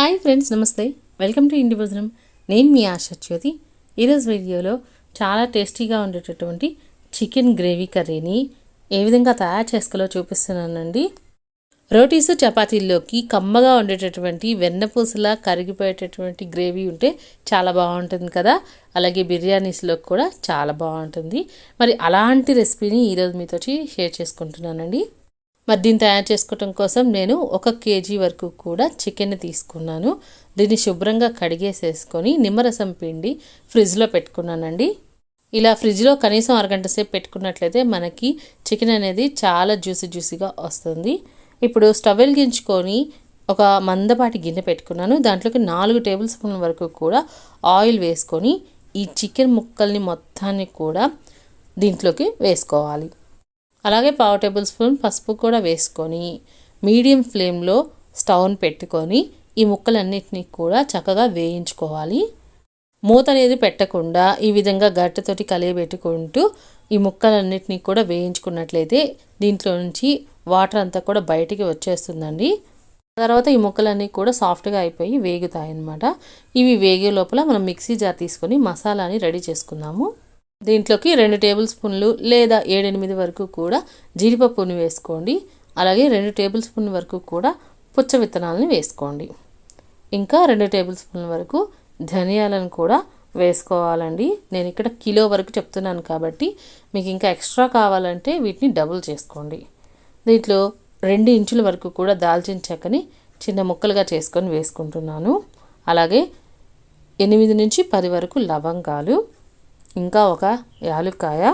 Hi friends నమస్తే. Welcome to ఇండి భోజనం. నేను మీ ఆశ జ్యోతి. ఈరోజు వీడియోలో చాలా టేస్టీగా ఉండేటటువంటి చికెన్ గ్రేవీ కర్రీని ఏ విధంగా తయారు చేసుకోలో చూపిస్తున్నానండి. రోటీస్ చపాతీల్లోకి కమ్మగా ఉండేటటువంటి వెన్నపూసలా కరిగిపోయేటటువంటి గ్రేవీ ఉంటే చాలా బాగుంటుంది కదా. అలాగే బిర్యానీస్లో కూడా చాలా బాగుంటుంది. మరి అలాంటి రెసిపీని ఈరోజు మీతో షేర్ చేసుకుంటున్నానండి. మరి దీన్ని తయారు చేసుకోవటం కోసం నేను ఒక కేజీ వరకు కూడా చికెన్ తీసుకున్నాను. దీన్ని శుభ్రంగా కడిగేసేసుకొని నిమ్మరసం పిండి ఫ్రిడ్జ్లో పెట్టుకున్నానండి. ఇలా ఫ్రిడ్జ్లో కనీసం అరగంట సేపు పెట్టుకున్నట్లయితే మనకి చికెన్ అనేది చాలా జ్యూసీ జ్యూసీగా వస్తుంది. ఇప్పుడు స్టవ్ వెలిగించుకొని ఒక మందపాటి గిన్నె పెట్టుకున్నాను. దాంట్లోకి నాలుగు టేబుల్ స్పూన్ వరకు కూడా ఆయిల్ వేసుకొని ఈ చికెన్ ముక్కల్ని మొత్తాన్ని కూడా దీంట్లోకి వేసుకోవాలి. అలాగే పావు టేబుల్ స్పూన్ పసుపు కూడా వేసుకొని మీడియం ఫ్లేమ్లో స్టవ్ని పెట్టుకొని ఈ ముక్కలన్నిటినీ కూడా చక్కగా వేయించుకోవాలి. మూత అనేది పెట్టకుండా ఈ విధంగా గట్టతోటి కలియబెట్టుకుంటూ ఈ ముక్కలన్నిటినీ కూడా వేయించుకున్నట్లయితే దీంట్లో నుంచి వాటర్ అంతా కూడా బయటికి వచ్చేస్తుందండి. తర్వాత ఈ ముక్కలన్నీ కూడా సాఫ్ట్గా అయిపోయి వేగుతాయి అన్నమాట ఇవి వేగే లోపల మనం మిక్సీ జార్ తీసుకొని మసాలాని రెడీ చేసుకుందాము. దీంట్లోకి రెండు టేబుల్ స్పూన్లు లేదా ఏడెనిమిది వరకు కూడా జీడిపప్పుని వేసుకోండి. అలాగే రెండు టేబుల్ స్పూన్ వరకు కూడా పుచ్చ విత్తనాలని వేసుకోండి. ఇంకా రెండు టేబుల్ స్పూన్ల వరకు ధనియాలను కూడా వేసుకోవాలండి. నేను ఇక్కడ కిలో వరకు చెప్తున్నాను కాబట్టి మీకు ఇంకా ఎక్స్ట్రా కావాలంటే వీటిని డబుల్ చేసుకోండి. దీంట్లో రెండు ఇంచుల వరకు కూడా దాల్చిన చెక్కని చిన్న ముక్కలుగా చేసుకొని వేసుకుంటున్నాను. అలాగే ఎనిమిది నుంచి పది వరకు లవంగాలు ఇంకా ఒక యాలుక్కాయ.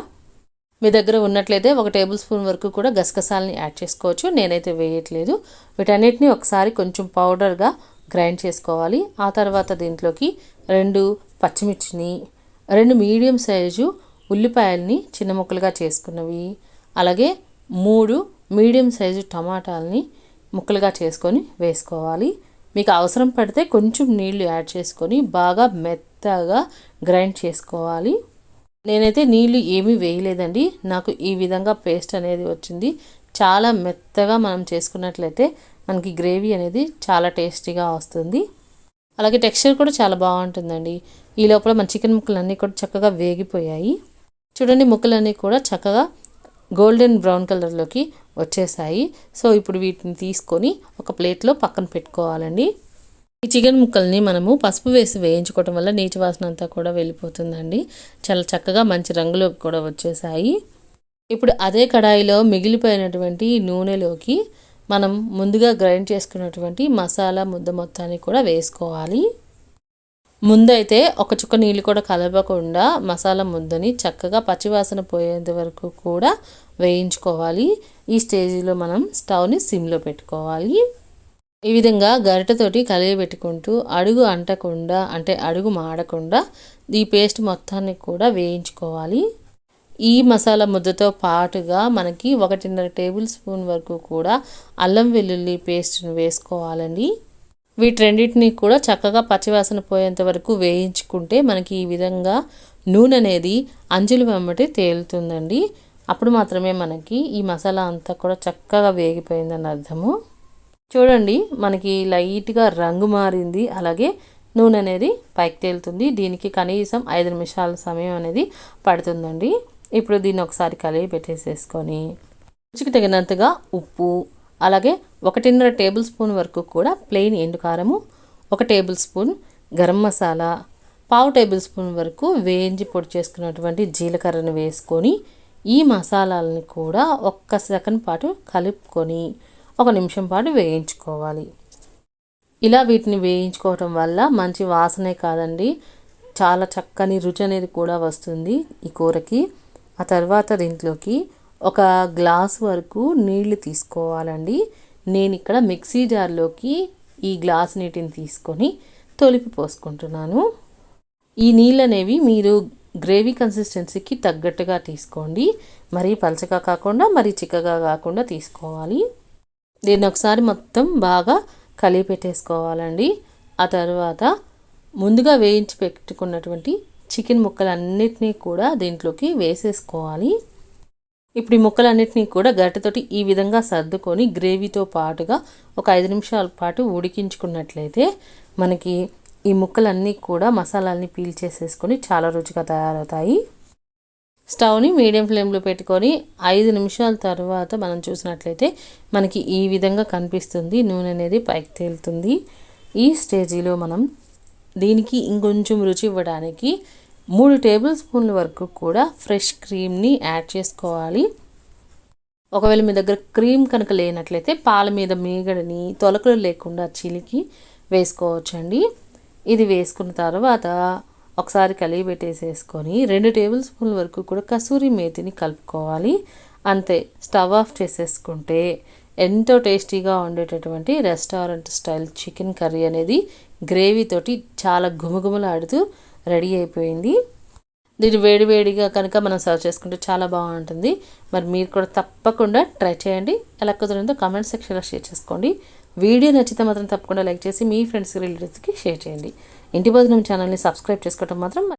మీ దగ్గర ఉన్నట్లయితే ఒక టేబుల్ స్పూన్ వరకు కూడా గసగసాలని యాడ్ చేసుకోవచ్చు. నేనైతే వేయట్లేదు. వీటన్నిటిని ఒకసారి కొంచెం పౌడర్గా గ్రైండ్ చేసుకోవాలి. ఆ తర్వాత దీంట్లోకి రెండు పచ్చిమిర్చిని రెండు మీడియం సైజు ఉల్లిపాయల్ని చిన్న ముక్కలుగా చేసుకున్నవి అలాగే మూడు మీడియం సైజు టమాటాలని ముక్కలుగా చేసుకొని వేసుకోవాలి. మీకు అవసరం పడితే కొంచెం నీళ్ళు యాడ్ చేసుకొని బాగా మెత్తగా గ్రైండ్ చేసుకోవాలి. నేనైతే నీళ్ళు ఏమీ వేయలేదండి. నాకు ఈ విధంగా పేస్ట్ అనేది వచ్చింది. చాలా మెత్తగా మనం చేసుకున్నట్లయితే మనకి గ్రేవీ అనేది చాలా టేస్టీగా వస్తుంది. అలాగే టెక్స్చర్ కూడా చాలా బాగుంటుందండి. ఈ లోపల మన చికెన్ ముక్కలన్నీ కూడా చక్కగా వేగిపోయాయి. చూడండి ముక్కలన్నీ కూడా చక్కగా గోల్డెన్ బ్రౌన్ కలర్లోకి వచ్చేసాయి. సో ఇప్పుడు వీటిని తీసుకొని ఒక ప్లేట్లో పక్కన పెట్టుకోవాలండి. ఈ చికెన్ ముక్కల్ని మనము పసుపు వేసి వేయించుకోవటం వల్ల నీచు వాసన అంతా కూడా వెళ్ళిపోతుందండి. చాలా చక్కగా మంచి రంగులోకి కూడా వచ్చేసాయి. ఇప్పుడు అదే కడాయిలో మిగిలిపోయినటువంటి నూనెలోకి మనం ముందుగా గ్రైండ్ చేసుకున్నటువంటి మసాలా ముద్ద మొత్తాన్ని కూడా వేసుకోవాలి. ముందైతే ఒక చుక్క నీళ్ళు కూడా కలపకుండా మసాలా ముద్దని చక్కగా పచ్చివాసన పోయేంత వరకు కూడా వేయించుకోవాలి. ఈ స్టేజ్లో మనం స్టవ్ని సిమ్లో పెట్టుకోవాలి. ఈ విధంగా గరిటతోటి కలియబెట్టుకుంటూ అడుగు అంటకుండా అంటే అడుగు మాడకుండా ఈ పేస్ట్ మొత్తాన్ని కూడా వేయించుకోవాలి. ఈ మసాలా ముద్దతో పాటుగా మనకి ఒకటిన్నర టేబుల్ స్పూన్ వరకు కూడా అల్లం వెల్లుల్లి పేస్ట్ను వేసుకోవాలండి. వీటి కూడా చక్కగా పచ్చివాసన పోయేంత వరకు వేయించుకుంటే మనకి ఈ విధంగా నూనె అనేది అంజలి వెంబటి తేలుతుందండి. అప్పుడు మాత్రమే మనకి ఈ మసాలా అంతా కూడా చక్కగా వేగిపోయిందని అర్థము. చూడండి మనకి లైట్గా రంగు మారింది. అలాగే నూనె అనేది పైకి తేలుతుంది. దీనికి కనీసం ఐదు నిమిషాల సమయం అనేది పడుతుందండి. ఇప్పుడు దీన్ని ఒకసారి కలిగి పెట్టేసేసుకొని రుచికి తగినంతగా ఉప్పు అలాగే ఒకటిన్నర టేబుల్ స్పూన్ వరకు కూడా ప్లెయిన్ ఎండు కారము ఒక టేబుల్ స్పూన్ గరం మసాలా పావు టేబుల్ స్పూన్ వరకు వేయించి పొడి చేసుకున్నటువంటి జీలకర్రను వేసుకొని ఈ మసాలాలని కూడా ఒక్క సెకండ్ పాటు కలుపుకొని ఒక నిమిషం పాటు వేయించుకోవాలి. ఇలా వీటిని వేయించుకోవటం వల్ల మంచి వాసనే కాదండి. చాలా చక్కని రుచి అనేది కూడా వస్తుంది ఈ కూరకి. ఆ తర్వాత దీంట్లోకి ఒక గ్లాస్ వరకు నీళ్ళు తీసుకోవాలండి. నేను ఇక్కడ మిక్సీ జార్లోకి ఈ గ్లాస్ నీటిని తీసుకొని తొలిపి పోసుకుంటున్నాను. ఈ నీళ్ళు అనేవి మీరు గ్రేవీ కన్సిస్టెన్సీకి తగ్గట్టుగా తీసుకోండి. మరీ పలచగా కాకుండా మరీ చిక్కగా కాకుండా తీసుకోవాలి. దీన్ని ఒకసారి మొత్తం బాగా కలిపి పెట్టేసుకోవాలండి. ఆ తర్వాత ముందుగా వేయించి పెట్టుకున్నటువంటి చికెన్ ముక్కలన్నిటినీ కూడా దీంట్లోకి వేసేసుకోవాలి. ఇప్పుడు ఈ ముక్కలన్నిటినీ కూడా గరిటెతోటి ఈ విధంగా సర్దుకొని గ్రేవీతో పాటుగా ఒక ఐదు నిమిషాల పాటు ఉడికించుకున్నట్లయితే మనకి ఈ ముక్కలన్నీ కూడా మసాలాల్ని పీల్ చేసేసుకొని చాలా రుచిగా తయారవుతాయి. స్టవ్ని మీడియం ఫ్లేమ్లో పెట్టుకొని ఐదు నిమిషాల తర్వాత మనం చూసినట్లయితే మనకి ఈ విధంగా కనిపిస్తుంది. నూనె అనేది పైకి తేలుతుంది. ఈ స్టేజీలో మనం దీనికి ఇంకొంచెం రుచి ఇవ్వడానికి మూడు టేబుల్ స్పూన్ల వరకు కూడా ఫ్రెష్ క్రీమ్ని యాడ్ చేసుకోవాలి. ఒకవేళ మీ దగ్గర క్రీమ్ కనుక లేనట్లయితే పాల మీద మీగడని తొలకలు లేకుండా చిలికి వేసుకోవచ్చండి. ఇది వేసుకున్న తర్వాత ఒకసారి కలిగి పెట్టేసేసుకొని రెండు టేబుల్ స్పూన్ల వరకు కూడా కసూరి మేతిని కలుపుకోవాలి. అంతే స్టవ్ ఆఫ్ చేసేసుకుంటే ఎంతో టేస్టీగా ఉండేటటువంటి రెస్టారెంట్ స్టైల్ చికెన్ కర్రీ అనేది గ్రేవీతోటి చాలా గుమగుమలాడుతూ రెడీ అయిపోయింది. దీన్ని వేడివేడిగా కనుక మనం సర్వ్ చేసుకుంటే చాలా బాగుంటుంది. మరి మీరు కూడా తప్పకుండా ట్రై చేయండి. ఎలా కుదిరిందో కామెంట్ సెక్షన్లో షేర్ చేసుకోండి. వీడియో నచ్చితే మాత్రం తప్పకుండా లైక్ చేసి మీ ఫ్రెండ్స్ రిలేటివ్స్కి షేర్ చేయండి. ఇంటి భోజనం ఛానల్ని సబ్స్క్రైబ్ చేసుకోవడం మాత్రం